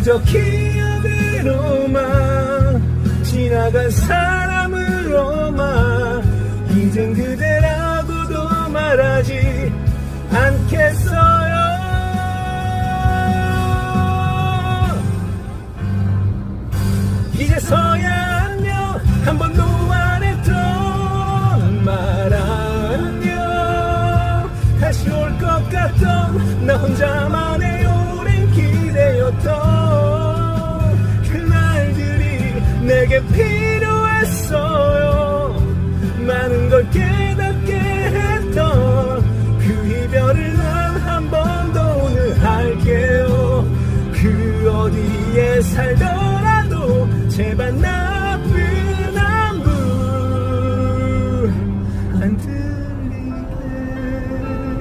그저 기억으로만 지나간 사람으로만 이젠 그대라고도 말하지 않겠어요. 이제서야 안녕 한 번도 안 했던 말 안녕 다시 올 것 같던 나 혼자만 내게 필요했어요. 많은 걸 깨닫게 했던 그 이별을 난 한 번 더 오늘 할게요. 그 어디에 살더라도 제발 나뿐